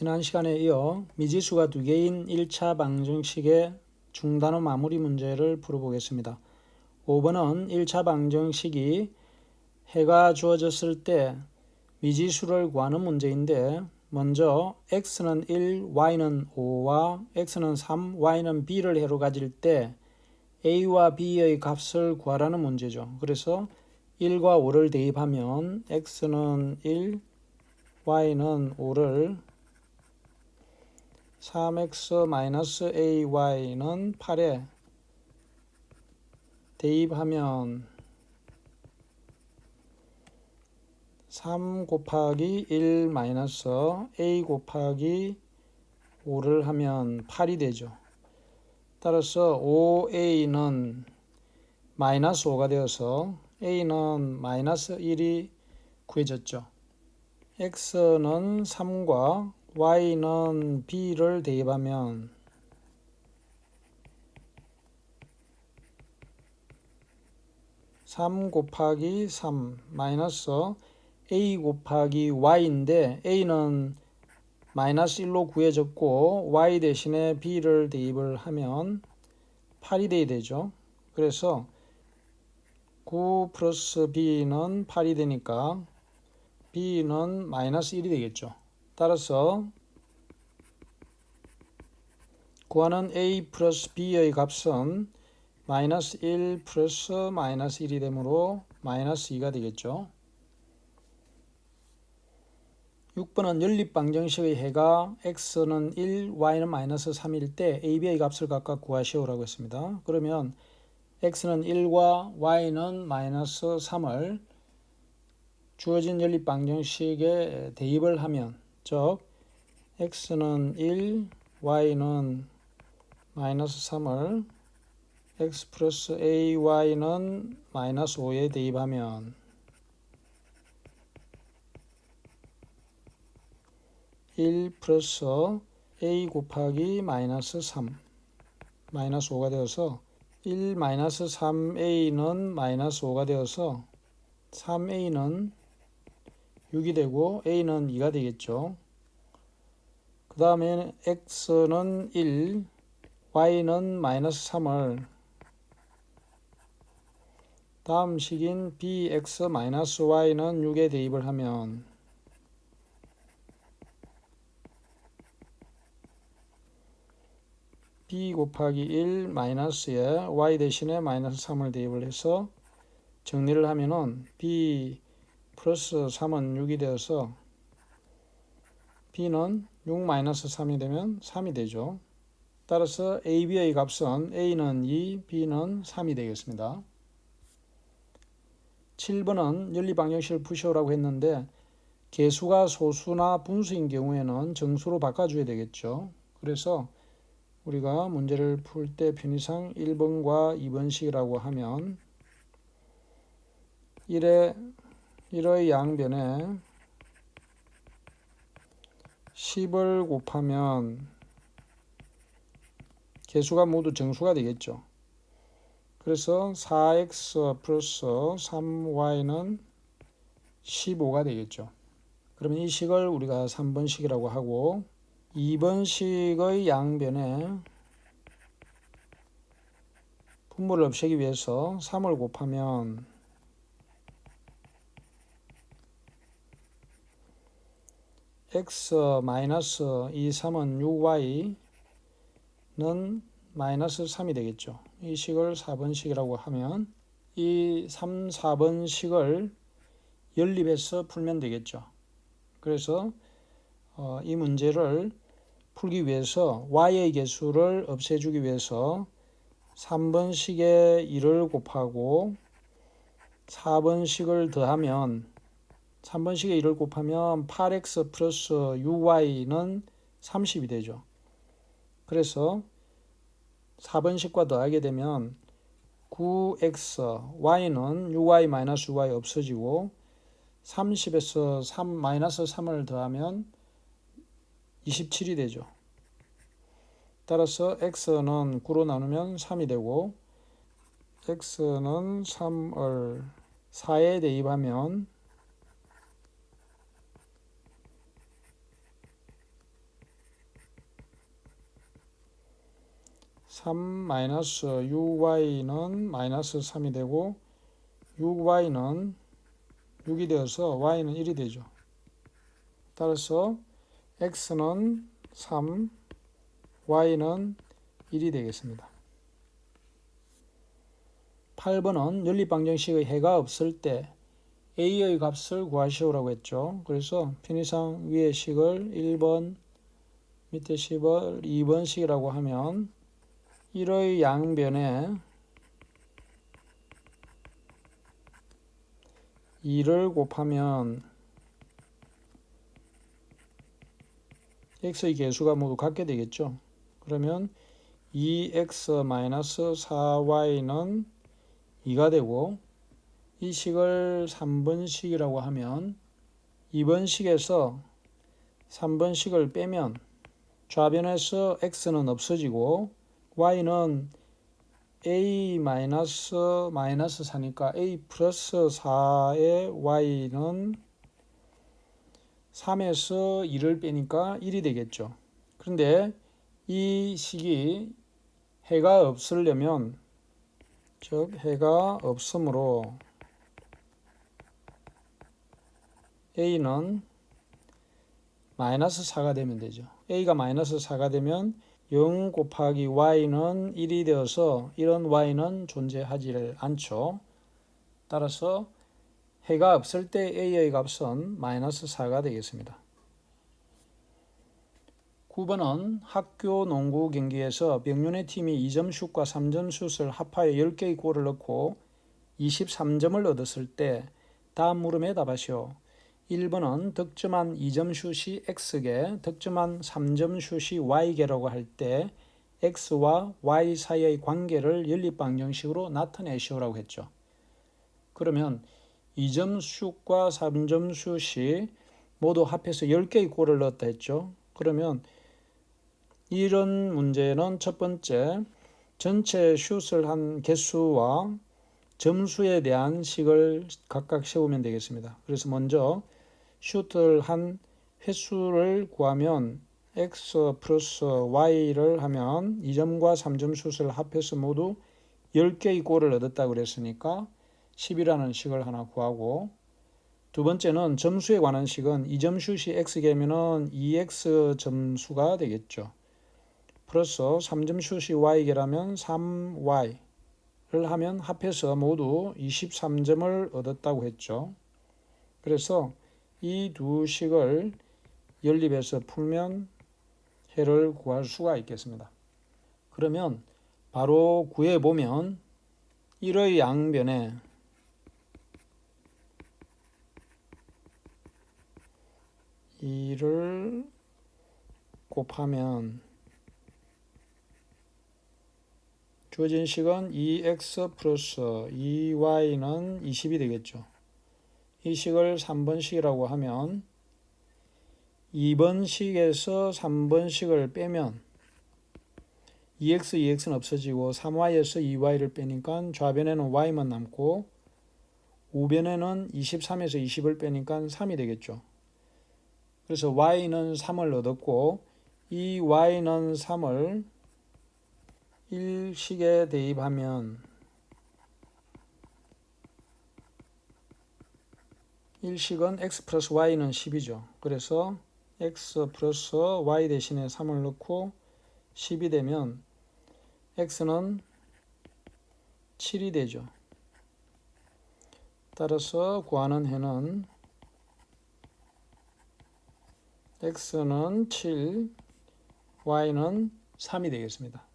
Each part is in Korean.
지난 시간에 이어 미지수가 두 개인 1차 방정식의 중단어 마무리 문제를 풀어보겠습니다. 5번은 1차 방정식이 해가 주어졌을 때 미지수를 구하는 문제인데 먼저 x는 1, y는 5와 x는 3, y는 b를 해로 가질 때 a와 b의 값을 구하라는 문제죠. 그래서 1과 5를 대입하면 x는 1, y는 5를 3x-ay는 8에 대입하면 3 곱하기 1 마이너스 a 곱하기 5를 하면 8이 되죠. 따라서 5a는 마이너스 5가 되어서 a는 마이너스 1이 구해졌죠. x는 3과 y는 b를 대입하면 3 곱하기 3 마이너스 a 곱하기 y인데 a는 마이너스 1로 구해졌고 y 대신에 b를 대입을 하면 8이 돼야 되죠. 그래서 9 플러스 b는 8이 되니까 b는 마이너스 1이 되겠죠. 따라서 구하는 a 플러스 b의 값은 마이너스 1 플러스 마이너스 1이 되므로 마이너스 2가 되겠죠. 6번은 연립방정식의 해가 x는 1, y는 마이너스 3일 때 a, b의 값을 각각 구하시오라고 했습니다. 그러면 x는 1과 y는 마이너스 3을 주어진 연립방정식에 대입을 하면 즉 x는 1, y는 마이너스 3을 x 플러스 ay는 마이너스 5에 대입하면 1 플러스 a 곱하기 마이너스 3 마이너스 5가 되어서 1 마이너스 3a는 마이너스 5가 되어서 3a는 6이 되고 a는 2가 되겠죠. 그 다음에 x는 1, y는 마이너스 3을 다음 식인 bx 마이너스 y는 6에 대입을 하면 b 곱하기 1 마이너스에 y 대신에 마이너스 3을 대입을 해서 정리를 하면은 b 플러스 3은 6이 되어서 b는 6 마이너스 3이 되면 3이 되죠. 따라서 a, b의 값은 a는 2, b는 3이 되겠습니다. 7번은 연립방정식을 푸시오라고 했는데 개수가 소수나 분수인 경우에는 정수로 바꿔줘야 되겠죠. 그래서 우리가 문제를 풀 때 편의상 1번과 2번식이라고 하면 1의 1의 양변에 10을 곱하면 개수가 모두 정수가 되겠죠. 그래서 4x 플러스 3y는 15가 되겠죠. 그러면 이 식을 우리가 3번식이라고 하고 2번식의 양변에 분모를 없애기 위해서 3을 곱하면 x 마이너스 2, 3은 6y는 마이너스 3이 되겠죠. 이 식을 4번 식이라고 하면 이 3, 4번 식을 연립해서 풀면 되겠죠. 그래서 어, 이 문제를 풀기 위해서 y의 개수를 없애주기 위해서 3번식에 1을 곱하고 4번식을 더하면 3번식에 1을 곱하면 8x 플러스 6y는 30이 되죠. 그래서 4번식과 더하게 되면 9x, y는 6y 마이너스 6y 없어지고 30에서 3 마이너스 3을 더하면 27이 되죠. 따라서 x는 9로 나누면 3이 되고 x는 3을 4에 대입하면 3 마이너스 6y는 마이너스 3이 되고 6y는 6이 되어서 y는 1이 되죠. 따라서 x는 3, y는 1이 되겠습니다. 8번은 연립방정식의 해가 없을 때 a의 값을 구하시오라고 했죠. 그래서 편의상 위의 식을 1번, 밑에 식을 2번 식이라고 하면 1의 양변에 2를 곱하면 x의 개수가 모두 같게 되겠죠. 그러면 2x-4y는 2가 되고 이 식을 3번식이라고 하면 2번식에서 3번식을 빼면 좌변에서 x는 없어지고 y는 a 마이너스 마이너스 4니까 a 플러스 4의 y는 3에서 2를 빼니까 1이 되겠죠. 그런데 이 식이 해가 없으려면 즉 해가 없으므로 a는 마이너스 4가 되면 되죠. a가 마이너스 4가 되면 0 곱하기 y는 1이 되어서 이런 y는 존재하지 않죠. 따라서 해가 없을 때 a의 값은 마이너스 4가 되겠습니다. 9번은 학교 농구 경기에서 병윤의 팀이 2점 슛과 3점 슛을 합하여 10개의 골을 넣고 23점을 얻었을 때 다음 물음에 답하시오. 1번은 득점한 2점 슛이 x개, 득점한 3점 슛이 y개라고 할 때 x와 y 사이의 관계를 연립방정식으로 나타내시오라고 했죠. 그러면 2점 슛과 3점 슛이 모두 합해서 10개의 골을 넣었다 했죠. 그러면 이런 문제는 첫 번째 전체 슛을 한 개수와 점수에 대한 식을 각각 세우면 되겠습니다. 그래서 먼저 슛을 한 횟수를 구하면 x 플러스 y를 하면 2점과 3점 슛을 합해서 모두 10개의 골을 얻었다고 그랬으니까 10이라는 식을 하나 구하고 두 번째는 점수에 관한 식은 2점 슛이 x개면은 2x 점수가 되겠죠. 플러스 3점 슛이 y개라면 3y를 하면 합해서 모두 23점을 얻었다고 했죠. 그래서 이 두 식을 연립해서 풀면 해를 구할 수가 있겠습니다. 그러면 바로 구해 보면 1의 양변에 2를 곱하면 주어진 식은 2x 플러스 2y는 20이 되겠죠. 이 식을 3번식이라고 하면 2번식에서 3번식을 빼면 2x, 2x는 없어지고 3y에서 2y를 빼니까 좌변에는 y만 남고 우변에는 23에서 20을 빼니까 3이 되겠죠. 그래서 y는 3을 얻었고 이 y는 3을 1식에 대입하면 1식은 x 플러스 y는 10이죠. 그래서 x 플러스 y 대신에 3을 넣고 10이 되면 x는 7이 되죠. 따라서 구하는 해는 x는 7, y는 3이 되겠습니다.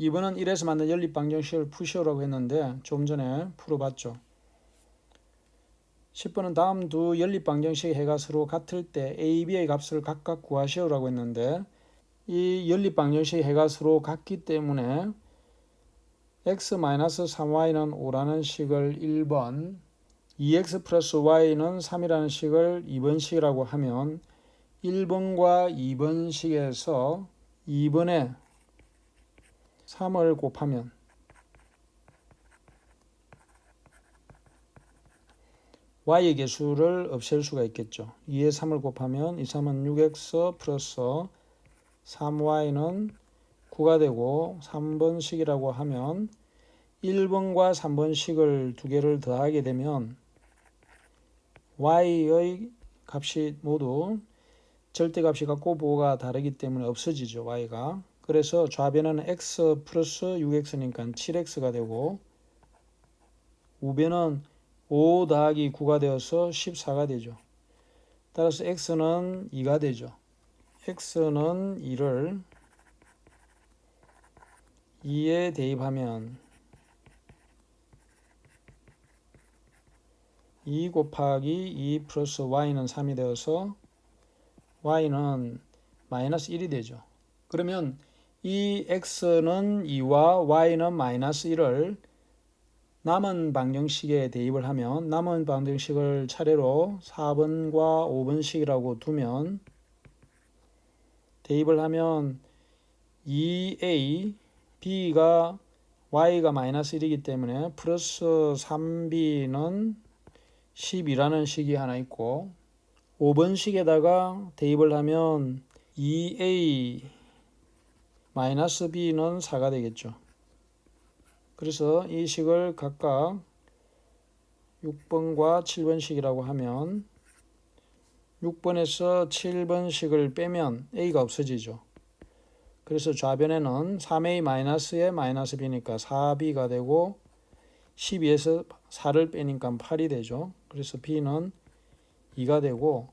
2번은 1에서 만든 연립방정식을 푸시오라고 했는데 좀 전에 풀어봤죠. 10번은 다음 두 연립방정식의 해가 서로 같을 때 a, b의 값을 각각 구하시오라고 했는데 이 연립방정식의 해가 서로 같기 때문에 x-3y는 5라는 식을 1번 2x 플러스 y는 3이라는 식을 2번 식이라고 하면 1번과 2번 식에서 2번에 3을 곱하면 y의 개수를 없앨 수가 있겠죠. 2에 3을 곱하면 2, 3은 6x 플러스 3y는 9가 되고 3번식이라고 하면 1번과 3번식을 두 개를 더하게 되면 y의 값이 모두 절대값이 같고 보호가 다르기 때문에 없어지죠 y가 그래서 좌변은 x 플러스 6x니까 7x가 되고 우변은 5 더하기 9가 되어서 14가 되죠 따라서 x는 2가 되죠 x는 2를 2에 대입하면 2 곱하기 2 플러스 y는 3이 되어서 y는 마이너스 1이 되죠. 그러면 이 x는 2와 y는 마이너스 1을 남은 방정식에 대입을 하면 남은 방정식을 차례로 4번과 5번식이라고 두면 대입을 하면 2a b가 y가 마이너스 1이기 때문에 플러스 3b는 10이라는 식이 하나 있고 5번 식에다가 대입을 하면 2a 마이너스 b는 4가 되겠죠. 그래서 이 식을 각각 6번과 7번식이라고 하면 6번에서 7번식을 빼면 a가 없어지죠. 그래서 좌변에는 3a 마이너스에 마이너스 b니까 4b가 되고 12에서 4를 빼니까 8이 되죠. 그래서 b는 2가 되고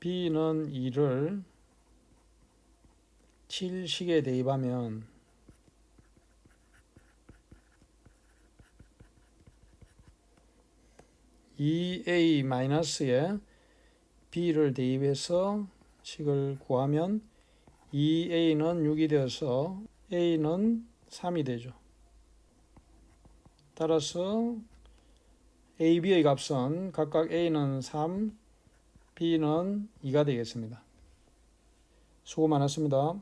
b는 2를 7식에 대입하면 이 a 마이너스에 b를 대입해서 식을 구하면 2a는 6이 되어서 a는 3이 되죠. 따라서 a, b의 값은 각각 a는 3, b는 2가 되겠습니다. 수고 많았습니다.